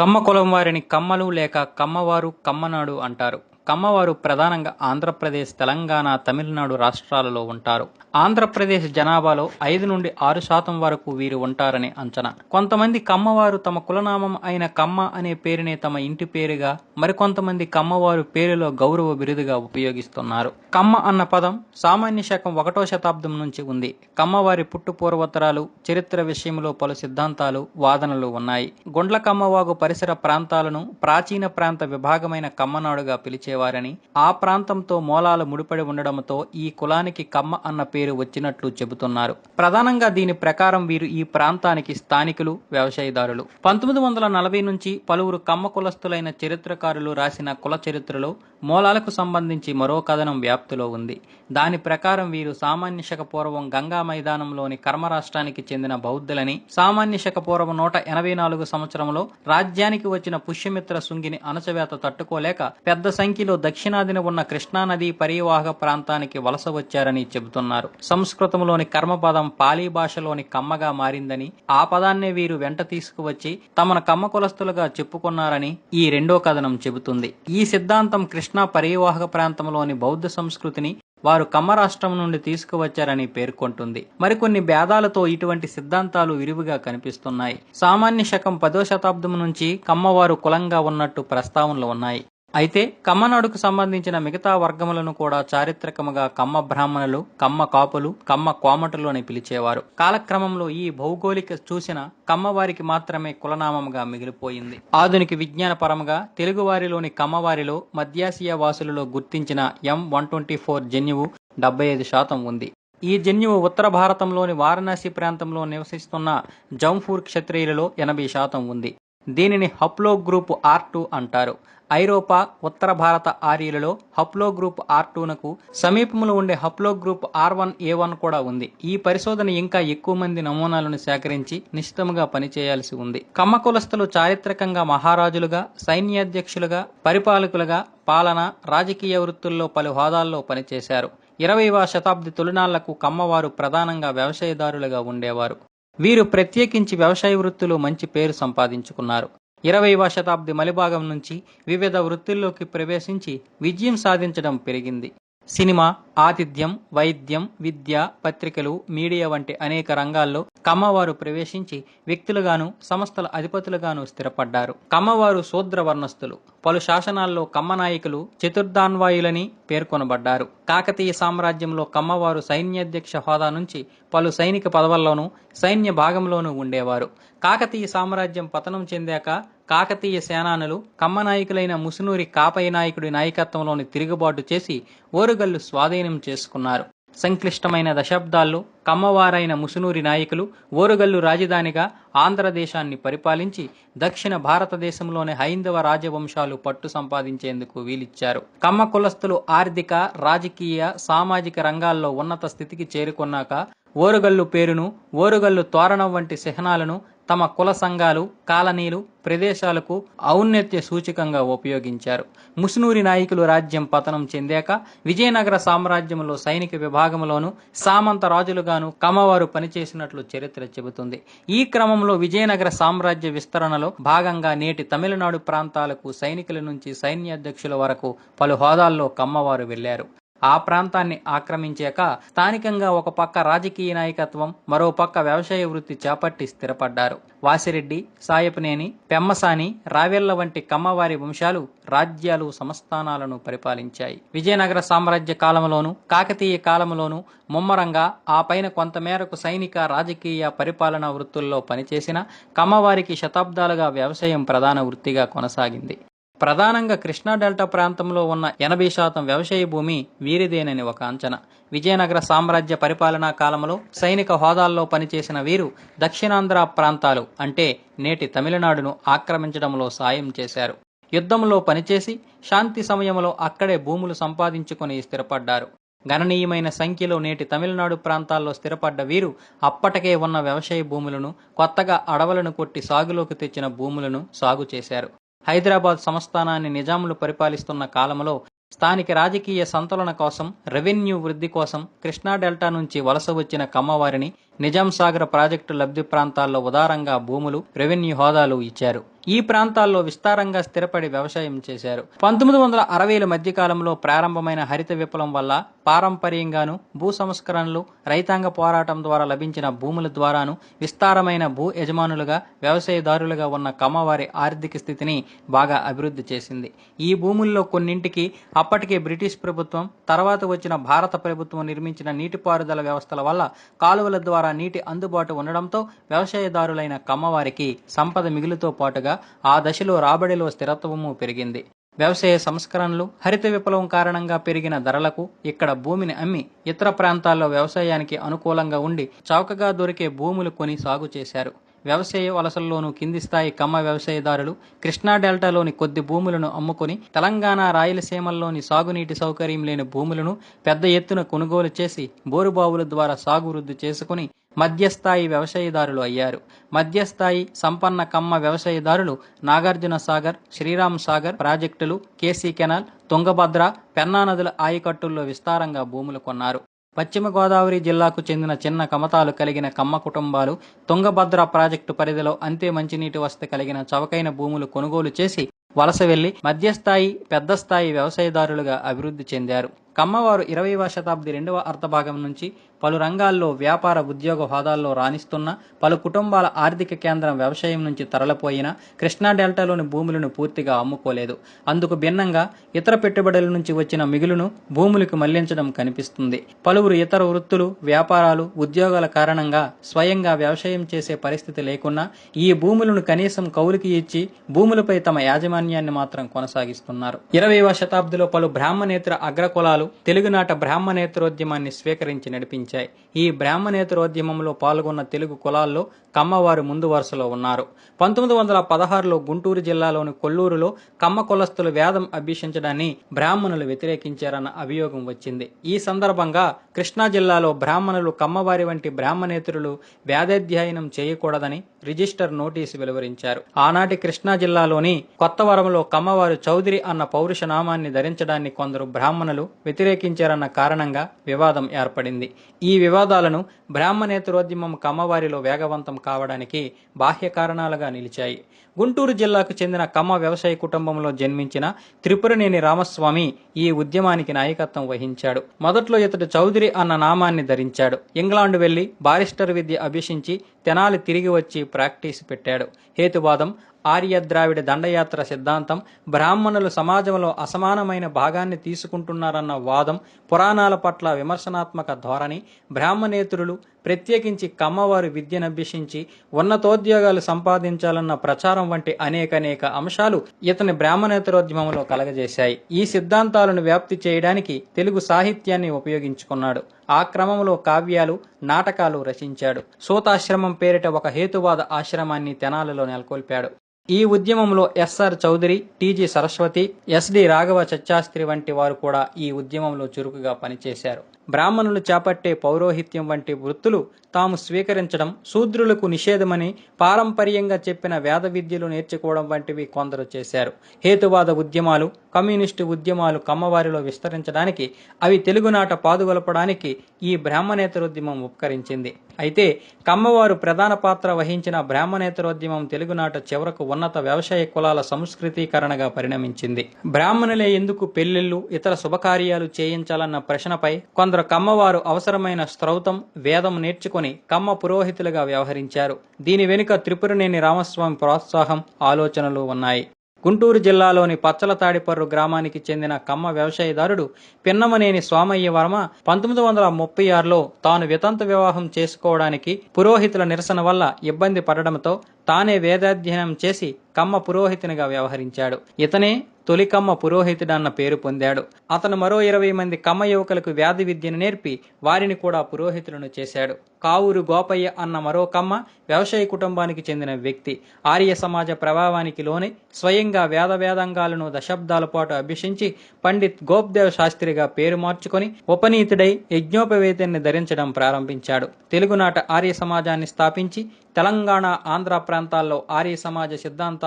కమ్మ కులం వారిని కమ్మలు లేక కమ్మవారు కమ్మనాడు అంటారు. కమ్మవారు ప్రధానంగా ఆంధ్రప్రదేశ్ తెలంగాణ తమిళనాడు రాష్ట్రాలలో ఉంటారు. ఆంధ్రప్రదేశ్ జనాభాలో ఐదు నుండి ఆరు శాతం వరకు వీరు ఉంటారని అంచనా. కొంతమంది కమ్మవారు తమ కులనామం అయిన కమ్మ అనే పేరునే తమ ఇంటి పేరుగా మరికొంతమంది కమ్మవారు పేరులో గౌరవ బిరుదుగా ఉపయోగిస్తున్నారు. కమ్మ అన్న పదం సామాన్య శకం ఒకటో శతాబ్దం నుంచి ఉంది. కమ్మవారి పుట్టు పూర్వోత్తరాలు చరిత్ర విషయంలో పలు సిద్ధాంతాలు వాదనలు ఉన్నాయి. గుండ్ల కమ్మవాగు పరిసర ప్రాంతాలను ప్రాచీన ప్రాంత విభాగమైన కమ్మనాడుగా పిలిచేవారని ఆ ప్రాంతంతో మూలాలు ముడిపడి ఉండడంతో ఈ కులానికి కమ్మ అన్న పేరు వచ్చినట్లు చెబుతున్నారు. ప్రధానంగా దీని ప్రకారం వీరు ఈ ప్రాంతానికి స్థానికులు వ్యవసాయదారులు. పంతొమ్మిది వందల నలభై నుంచి పలువురు కమ్మ కులస్తులైన చరిత్రకారులు రాసిన కుల చరిత్రలో మూలాలకు సంబంధించి మరో కథనం వ్యాప్తిలో ఉంది. దాని ప్రకారం వీరు సామాన్యశక పూర్వం గంగా మైదానంలోని కర్మ రాష్ట్రానికి చెందిన బౌద్ధులని సామాన్యశక పూర్వం నూట ఎనభై నాలుగు సంవత్సరంలో రాజ్యానికి వచ్చిన పుష్యమిత్ర శృంగిని అణచవేత తట్టుకోలేక పెద్ద సంఖ్యలో దక్షిణాదిన ఉన్న కృష్ణానది పరివాహక ప్రాంతానికి వలస వచ్చారని చెబుతున్నారు. సంస్కృతంలోని కర్మపదం పాలీ భాషలోని కమ్మగా మారిందని ఆ పదాన్నే వీరు వెంట తీసుకువచ్చి తమను కమ్మ కులస్తులుగా చెప్పుకున్నారని ఈ రెండో కథనం చెబుతుంది. ఈ సిద్ధాంతం కృష్ణ పరివాహక ప్రాంతంలోని బౌద్ధ సంస్కృతిని వారు కమ్మ రాష్ట్రం నుండి తీసుకువచ్చారని పేర్కొంటుంది. మరికొన్ని భేదాలతో ఇటువంటి సిద్ధాంతాలు విరివిగా కనిపిస్తున్నాయి. సామాన్య శకం పదో శతాబ్దం నుంచి కమ్మవారు కులంగా ఉన్నట్టు ప్రస్తావనలు ఉన్నాయి. అయితే కమ్మనాడుకు సంబంధించిన మిగతా వర్గములను కూడా చారిత్రకముగా కమ్మ బ్రాహ్మణులు కమ్మ కాపులు కమ్మ కోమటులు అని పిలిచేవారు. కాలక్రమంలో ఈ భౌగోళిక చూసిన కమ్మవారికి మాత్రమే కులనామముగా మిగిలిపోయింది. ఆధునిక విజ్ఞాన పరంగా తెలుగువారిలోని కమ్మవారిలో మధ్యాసియా వాసులలో గుర్తించిన ఎం వన్ ట్వంటీ ఫోర్ జన్యువు డెబ్బై ఐదు శాతం ఉంది. ఈ జన్యువు ఉత్తర భారతంలోని వారణాసి ప్రాంతంలో నివసిస్తున్న జంఫూర్ క్షత్రియులలో ఎనభై శాతం ఉంది. దీనిని హప్లో గ్రూప్ ఆర్ టూ అంటారు. ఐరోపా ఉత్తర భారత ఆర్యులలో హప్లో గ్రూప్ ఆర్ టూనకు సమీపంలో ఉండే haplogroup R one A one కూడా ఉంది. ఈ పరిశోధన ఇంకా ఎక్కువ మంది నమూనాలను సేకరించి నిశ్చితముగా పనిచేయాల్సి ఉంది. కమ్మ కులస్తులు చారిత్రకంగా మహారాజులుగా సైన్యాధ్యక్షులుగా పరిపాలకులుగా పాలన రాజకీయ వృత్తుల్లో పలు హోదాల్లో పనిచేశారు. ఇరవైవ శతాబ్ది తొలినాళ్ళకు కమ్మవారు ప్రధానంగా వ్యవసాయదారులుగా ఉండేవారు. వీరు ప్రత్యేకించి వ్యవసాయ వృత్తిలో మంచి పేరు సంపాదించుకున్నారు. ఇరవైవ శతాబ్ది మలిభాగం నుంచి వివిధ వృత్తుల్లోకి ప్రవేశించి విజయం సాధించడం పెరిగింది. సినిమా ఆతిథ్యం వైద్యం విద్య పత్రికలు మీడియా వంటి అనేక రంగాల్లో కమ్మవారు ప్రవేశించి వ్యక్తులుగాను సంస్థల అధిపతులుగాను స్థిరపడ్డారు. కమ్మవారు శూద్ర వర్ణస్థులు పలు శాసనాల్లో కమ్మ నాయకులు చతుర్దాన్వాయులని పేర్కొనబడ్డారు. కాకతీయ సామ్రాజ్యంలో కమ్మవారు సైన్యాధ్యక్ష హోదా నుంచి పలు సైనిక పదవుల్లోనూ సైన్య భాగంలోనూ ఉండేవారు. కాకతీయ సామ్రాజ్యం పతనం చెందాక కాకతీయ సేనానులు కమ్మ నాయకులైన ముసునూరి కాపయ్య నాయకుడి నాయకత్వంలోని తిరుగుబాటు చేసి ఓరుగల్లు స్వాధీనం చేసుకున్నారు. సంక్లిష్టమైన దశాబ్దాల్లో కమ్మవారైన ముసునూరి నాయకులు ఓరుగల్లు రాజధానిగా ఆంధ్రదేశాన్ని పరిపాలించి దక్షిణ భారతదేశంలోని హైందవ రాజవంశాలు పట్టు సంపాదించేందుకు వీలిచ్చారు. కమ్మ కులస్తులు ఆర్థిక రాజకీయ సామాజిక రంగాల్లో ఉన్నత స్థితికి చేరుకున్నాక ఓరుగల్లు పేరును ఓరుగల్లు తోరణం వంటి చిహ్నాలను తమ కుల సంఘాలు కాలనీలు ప్రదేశాలకు ఔన్నత్య సూచికంగా ఉపయోగించారు. ముసునూరి నాయకులు రాజ్యం పతనం చెందాక విజయనగర సామ్రాజ్యంలో సైనిక విభాగంలోను సామంత రాజులుగాను కమ్మవారు పనిచేసినట్లు చరిత్ర చెబుతుంది. ఈ క్రమంలో విజయనగర సామ్రాజ్య విస్తరణలో భాగంగా నేటి తమిళనాడు ప్రాంతాలకు సైనికుల నుంచి సైన్యాధ్యక్షుల వరకు పలు హోదాల్లో కమ్మవారు వెళ్ళారు. ఆ ప్రాంతాన్ని ఆక్రమించాక స్థానికంగా ఒక పక్క రాజకీయ నాయకత్వం మరో పక్క వ్యవసాయ వృత్తి చేపట్టి స్థిరపడ్డారు. వాసిరెడ్డి సాయపనేని పెమ్మసాని రావెళ్ళ వంటి కమ్మవారి వంశాలు రాజ్యాలు సంస్థానాలను పరిపాలించాయి. విజయనగర సామ్రాజ్య కాలంలోను కాకతీయ కాలంలోను ముమ్మరంగా ఆ పైన కొంతమేరకు సైనిక రాజకీయ పరిపాలనా వృత్తుల్లో పనిచేసిన కమ్మవారికి శతాబ్దాలుగా వ్యవసాయం ప్రధాన వృత్తిగా కొనసాగింది. ప్రధానంగా కృష్ణా డెల్టా ప్రాంతంలో ఉన్న ఎనభై శాతం వ్యవసాయ భూమి వీరిదేనని ఒక అంచనా. విజయనగర సామ్రాజ్య పరిపాలనా కాలంలో సైనిక హోదాల్లో పనిచేసిన వీరు దక్షిణాంధ్ర ప్రాంతాలు అంటే నేటి తమిళనాడును ఆక్రమించడంలో సాయం చేశారు. యుద్ధంలో పనిచేసి శాంతి సమయంలో అక్కడే భూములు సంపాదించుకుని స్థిరపడ్డారు. గణనీయమైన సంఖ్యలో నేటి తమిళనాడు ప్రాంతాల్లో స్థిరపడ్డ వీరు అప్పటికే ఉన్న వ్యవసాయ భూములను కొత్తగా అడవులను కొట్టి సాగులోకి తెచ్చిన భూములను సాగు చేశారు. హైదరాబాద్ సంస్థానాన్ని నిజాములు పరిపాలిస్తున్న కాలంలో స్థానిక రాజకీయ సంతులన కోసం రెవెన్యూ వృద్ధి కోసం కృష్ణా డెల్టా నుంచి వలస వచ్చిన కమ్మవారిని నిజాం సాగర్ ప్రాజెక్టు లబ్ధి ప్రాంతాల్లో ఉదారంగా భూములు రెవెన్యూ హోదాలు ఇచ్చారు. ఈ ప్రాంతాల్లో విస్తారంగా స్థిరపడి వ్యవసాయం చేశారు. పంతొమ్మిది వందల అరవైల మధ్యకాలంలో ప్రారంభమైన హరిత విప్లవం వల్ల పారంపర్యంగాను భూ సంస్కరణలు రైతాంగ పోరాటం ద్వారా లభించిన భూముల ద్వారాను విస్తారమైన భూ యజమానులుగా వ్యవసాయదారులుగా ఉన్న కమ్మవారి ఆర్థిక స్థితిని బాగా అభివృద్ధి చేసింది. ఈ భూముల్లో కొన్నింటికి అప్పటికే బ్రిటిష్ ప్రభుత్వం తర్వాత వచ్చిన భారత ప్రభుత్వం నిర్మించిన నీటిపారుదల వ్యవస్థల వల్ల కాలువల ద్వారా నీటి అందుబాటు ఉండడంతో వ్యవసాయదారులైన కమ్మవారికి సంపద మిగులుతో పాటుగా ఆ దశలో రాబడిలో స్థిరత్వము పెరిగింది. వ్యవసాయ సంస్కరణలు హరిత విప్లవం కారణంగా పెరిగిన ధరలకు ఇక్కడ భూమిని అమ్మి ఇతర ప్రాంతాల్లో వ్యవసాయానికి అనుకూలంగా ఉండి చౌకగా దొరికే భూములు కొని సాగు చేశారు. వ్యవసాయ వలసల్లోనూ కింది స్థాయి కమ్మ వ్యవసాయదారులు కృష్ణా డెల్టాలోని కొద్ది భూములను అమ్ముకొని తెలంగాణ రాయలసీమల్లోని సాగునీటి సౌకర్యం లేని భూములను పెద్ద ఎత్తున కొనుగోలు చేసి బోరుబావుల ద్వారా సాగు వృద్ధి చేసుకుని మధ్యస్థాయి వ్యవసాయదారులు అయ్యారు. మధ్యస్థాయి సంపన్న కమ్మ వ్యవసాయదారులు నాగార్జున సాగర్ శ్రీరామ్ సాగర్ ప్రాజెక్టులు కేసీ కెనాల్ తుంగభద్ర పెన్నా నదుల ఆయకట్టుల్లో విస్తారంగా భూములు కొన్నారు. పశ్చిమ గోదావరి జిల్లాకు చెందిన చిన్న కమతాలు కలిగిన కమ్మ కుటుంబాలు తుంగభద్ర ప్రాజెక్టు పరిధిలో అంతే మంచినీటి వసతి కలిగిన చవకైన భూములు కొనుగోలు చేసి వలస వెళ్ళి మధ్యస్థాయి పెద్ద స్థాయి వ్యవసాయదారులుగా అభివృద్ధి చెందారు. కమ్మవారు ఇరవైవ శతాబ్ది రెండవ అర్థభాగం నుంచి పలు రంగాల్లో వ్యాపార ఉద్యోగ హోదాల్లో రాణిస్తున్న పలు కుటుంబాల ఆర్థిక కేంద్రం వ్యవసాయం నుంచి తరలిపోయిన కృష్ణా డెల్టాలోని భూములను పూర్తిగా అమ్ముకోలేదు. అందుకు భిన్నంగా ఇతర పెట్టుబడుల నుంచి వచ్చిన మిగులును భూములకు మళ్ళించడం కనిపిస్తుంది. పలువురు ఇతర వృత్తులు వ్యాపారాలు ఉద్యోగాల కారణంగా స్వయంగా వ్యవసాయం చేసే పరిస్థితి లేకున్నా ఈ భూములను కనీసం కౌలుకి ఇచ్చి భూములపై తమ యాజమాన్యాన్ని మాత్రం కొనసాగిస్తున్నారు. ఇరవైవ శతాబ్దిలో పలు బ్రాహ్మణేతర అగ్రకులాలు తెలుగునాట బ్రాహ్మణేతరోద్యమాన్ని స్వీకరించి నడిపించాయి. ఈ బ్రాహ్మణేతరోద్యమంలో పాల్గొన్న తెలుగు కులాల్లో కమ్మవారు ముందు వరుసలో ఉన్నారు. పంతొమ్మిది వందల పదహారులో గుంటూరు జిల్లాలోని కొల్లూరులో కమ్మ కులస్తులు వేదం అభ్యసించడాన్ని బ్రాహ్మణులు వ్యతిరేకించారన్న అభియోగం వచ్చింది. ఈ సందర్భంగా కృష్ణా జిల్లాలో బ్రాహ్మణులు కమ్మవారి వంటి బ్రాహ్మణేతరులు వేదాధ్యయనం చేయకూడదని రిజిస్టర్ నోటీసు వెలువరించారు. ఆనాటి కృష్ణా జిల్లాలోని కొత్తవరంలో కమ్మవారు చౌదరి అన్న పౌరుష నామాన్ని ధరించడాన్ని కొందరు బ్రాహ్మణులు వ్యతిరేకించారన్న కారణంగా వివాదం ఏర్పడింది. ఈ వివాదాలను బ్రాహ్మణేతరోద్యమం కమ్మవారిలో వేగవంతం కావడానికి బాహ్య కారణాలుగా నిలిచాయి. గుంటూరు జిల్లాకు చెందిన కమ్మ వ్యవసాయ కుటుంబంలో జన్మించిన త్రిపురనేని రామస్వామి ఈ ఉద్యమానికి నాయకత్వం వహించాడు. మొదట్లో ఇతడు చౌదరి అన్న నామాన్ని ధరించాడు. ఇంగ్లాండ్ వెళ్ళి బారిస్టర్ విద్య అభ్యసించి తెనాలి తిరిగి వచ్చి ప్రాక్టీస్ పెట్టాడు. హేతువాదం ఆర్య ద్రావిడ దండయాత్ర సిద్ధాంతం బ్రాహ్మణులు సమాజంలో అసమానమైన భాగాన్ని తీసుకుంటున్నారన్న వాదం పురాణాల పట్ల విమర్శనాత్మక ధోరణి బ్రాహ్మణేతరులు ప్రత్యేకించి కమ్మవారు విద్యనభ్యసించి ఉన్నతోద్యోగాలు సంపాదించాలన్న ప్రచారం వంటి అనేకనేక అంశాలు ఇతని బ్రాహ్మణేతరోద్యమంలో కలగజేశాయి. ఈ సిద్ధాంతాలను వ్యాప్తి చేయడానికి తెలుగు సాహిత్యాన్ని ఉపయోగించుకున్నాడు. ఆ క్రమంలో కావ్యాలు నాటకాలు రచించాడు. సూతాశ్రమం పేరిట ఒక హేతువాద ఆశ్రమాన్ని తెనాలలో నెలకొల్పాడు. ఈ ఉద్యమంలో S R Chowdary T G Saraswati S D Raghava చచ్చాస్త్రి వంటి వారు కూడా ఈ ఉద్యమంలో చురుకుగా పనిచేశారు. బ్రాహ్మణులు చేపట్టే పౌరోహిత్యం వంటి వృత్తులు తాము స్వీకరించడం శూద్రులకు నిషేధమని పారంపర్యంగా చెప్పిన వేద విద్యలు నేర్చుకోవడం వంటివి కొందరు చేశారు. హేతువాద ఉద్యమాలు కమ్యూనిస్టు ఉద్యమాలు కమ్మవారిలో విస్తరించడానికి అవి తెలుగునాట పాదుగొలపడానికి ఈ బ్రాహ్మణేతరోద్యమం ఉపకరించింది. అయితే కమ్మవారు ప్రధాన పాత్ర వహించిన బ్రాహ్మణేతరోద్యమం తెలుగునాట చివరకు ఉన్నత వ్యవసాయ కులాల సంస్కృతీకరణగా పరిణమించింది. బ్రాహ్మణులే ఎందుకు పెళ్ళిళ్ళు ఇతర శుభకార్యాలు చేయించాలన్న ప్రశ్నపై కొందరు కమ్మవారు అవసరమైన స్త్రౌతం వేదం నేర్చుకుని కమ్మ పురోహితులుగా వ్యవహరించారు. దీని వెనుక త్రిపురనేని రామస్వామి ప్రోత్సాహం ఆలోచనలు ఉన్నాయి. గుంటూరు జిల్లాలోని పచ్చల తాడిపర్రు గ్రామానికి చెందిన కమ్మ వ్యవసాయదారుడు పిన్నమనేని స్వామయ్య వర్మ పంతొమ్మిది వందల ముప్పై ఆరులో తాను వితంత వివాహం చేసుకోవడానికి పురోహితుల నిరసన వల్ల ఇబ్బంది పడడంతో తానే వేదాధ్యయనం చేసి కమ్మ పురోహితునిగా వ్యవహరించాడు. ఇతనే తొలి కమ్మ పురోహితుడన్న పేరు పొందాడు. అతను మరో ఇరవై మంది కమ్మ యువకులకు వ్యాధి విద్యను నేర్పి వారిని కూడా పురోహితులను చేశాడు. కావూరు గోపయ్య అన్న మరో కమ్మ వ్యవసాయ కుటుంబానికి చెందిన వ్యక్తి. ఆర్య సమాజ ప్రభావానికి లోని స్వయంగా వేద వేదాంగాలను దశాబ్దాల పాటు అభ్యసించి పండిత్ గోప్దేవ్ శాస్త్రిగా పేరు మార్చుకొని ఉపనీతుడై యజ్ఞోపవేతన్ని ధరించడం ప్రారంభించాడు. తెలుగునాట ఆర్య సమాజాన్ని స్థాపించి తెలంగాణ ఆంధ్ర ప్రాంతాల్లో ఆర్య సమాజ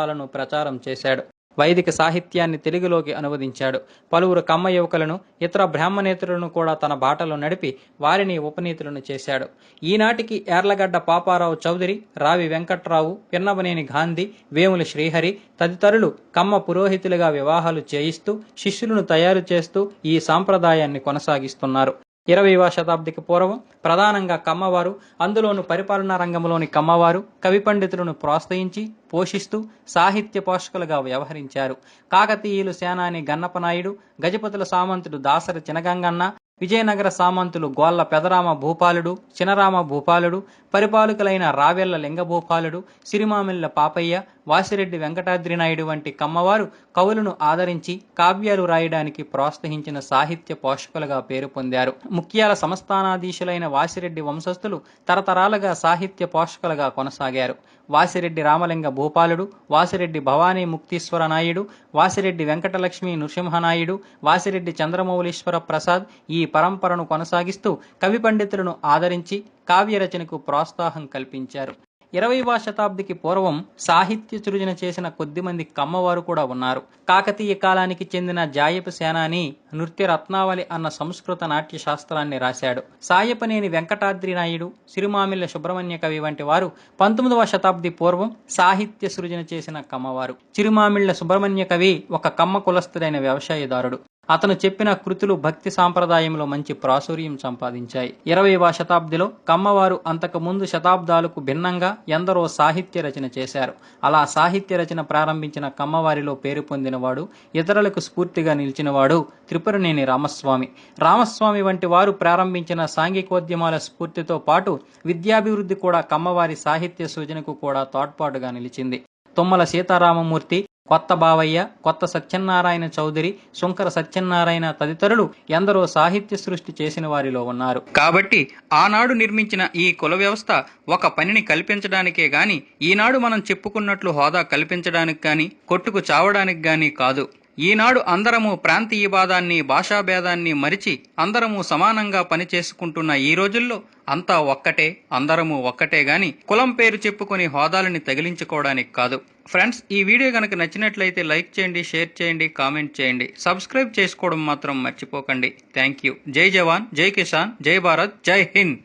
గ్రంథాలను ప్రచారం చేశాడు. వైదిక సాహిత్యాన్ని తెలుగులోకి అనువదించాడు. పలువురు కమ్మ యువకులను ఇతర బ్రాహ్మణేతరులను కూడా తన బాటలో నడిపి వారిని ఉపనీతులను చేశాడు. ఈనాటికి ఏర్లగడ్డ పాపారావు చౌదరి రావి వెంకట్రావు పిన్నవనేని గాంధీ వేముల శ్రీహరి తదితరులు కమ్మ పురోహితులుగా వివాహాలు చేయిస్తూ శిష్యులను తయారు చేస్తూ ఈ సాంప్రదాయాన్ని కొనసాగిస్తున్నారు. ఇరవైవ శతాబ్దికి పూర్వం ప్రధానంగా కమ్మవారు అందులోను పరిపాలనా రంగంలోని కమ్మవారు కవి పండితులను ప్రోత్సహించి పోషిస్తూ సాహిత్య పోషకులుగా వ్యవహరించారు. కాకతీయులు సేనాని గన్నపనాయుడు గజపతుల సామంతుడు దాసరి చినగంగన్న విజయనగర సామంతులు గోళ్ళ పెదరామ భూపాలుడు చినరామ భూపాలుడు పరిపాలకులైన రావెల్ల లింగభూపాలుడు సిరిమామిళ్ళ పాపయ్య వాసిరెడ్డి వెంకటాద్రి నాయుడు వంటి కమ్మవారు కవులను ఆదరించి కావ్యాలు రాయడానికి ప్రోత్సహించిన సాహిత్య పోషకులుగా పేరు పొందారు. ముఖ్యాల సంస్థానాధీశులైన వాసిరెడ్డి వంశస్థులు తరతరాలుగా సాహిత్య పోషకులుగా కొనసాగారు. వాసిరెడ్డి రామలింగ భూపాలుడు వాసిరెడ్డి భవానీ ముక్తీశ్వర నాయుడు వాసిరెడ్డి వెంకటలక్ష్మి నృసింహనాయుడు వాసిరెడ్డి చంద్రమౌళీశ్వర ప్రసాద్ ఈ పరంపరను కొనసాగిస్తూ కవి పండితులను ఆదరించి కావ్యరచనకు ప్రోత్సాహం కల్పించారు. ఇరవైవ శతాబ్దికి పూర్వం సాహిత్య సృజన చేసిన కొద్దిమంది కమ్మవారు కూడా ఉన్నారు. కాకతీయ కాలానికి చెందిన జాయపు సేనాని నృత్య రత్నావళి అన్న సంస్కృత నాట్య శాస్త్రాన్ని రాశాడు. సాయపనేని వెంకటాద్రి నాయుడు సిరిమామిల్ల సుబ్రహ్మణ్య కవి వంటి వారు పంతొమ్మిదవ శతాబ్ది పూర్వం సాహిత్య సృజన చేసిన కమ్మవారు. చిరుమామిళ్ళ సుబ్రహ్మణ్య కవి ఒక కమ్మ కులస్తుడైన వ్యవసాయదారుడు. అతను చెప్పిన కృతులు భక్తి సాంప్రదాయంలో మంచి ప్రాచుర్యం సంపాదించాయి. ఇరవైవ శతాబ్దిలో కమ్మవారు అంతకు ముందు శతాబ్దాలకు భిన్నంగా ఎందరో సాహిత్య రచన చేశారు. అలా సాహిత్య రచన ప్రారంభించిన కమ్మవారిలో పేరు పొందినవాడు ఇతరులకు స్ఫూర్తిగా నిలిచినవాడు త్రిపురనేని రామస్వామి. రామస్వామి వంటి వారు ప్రారంభించిన సాంఘికోద్యమాల స్ఫూర్తితో పాటు విద్యాభివృద్ధి కూడా కమ్మవారి సాహిత్య సృజనకు కూడా తోడ్పాటుగా నిలిచింది. తుమ్మల సీతారామమూర్తి కొత్త బావయ్య కొత్త సత్యనారాయణ చౌదరి శుంకర సత్యనారాయణ తదితరులు ఎందరో సాహిత్య సృష్టి చేసిన వారిలో ఉన్నారు. కాబట్టి ఆనాడు నిర్మించిన ఈ కుల వ్యవస్థ ఒక పనిని కల్పించడానికే గాని ఈనాడు మనం చెప్పుకున్నట్లు హోదా కల్పించడానికి గాని కొట్టుకు చావడానికి గాని కాదు. ఈనాడు అందరము ప్రాంతీయవాదాన్ని భాషాభేదాన్ని మరిచి అందరము సమానంగా పనిచేసుకుంటున్న ఈ రోజుల్లో అంతా ఒక్కటే అందరము ఒక్కటే గాని కులం పేరు చెప్పుకొని హోదాలని తగిలించుకోవడానికి కాదు. ఫ్రెండ్స్ ఈ వీడియో కనుక నచ్చినట్లయితే లైక్ చేయండి షేర్ చేయండి కామెంట్ చేయండి సబ్స్క్రైబ్ చేసుకోవడం మాత్రం మర్చిపోకండి. Thank you. జై జవాన్ జై కిసాన్ జై భారత్ జై హింద్.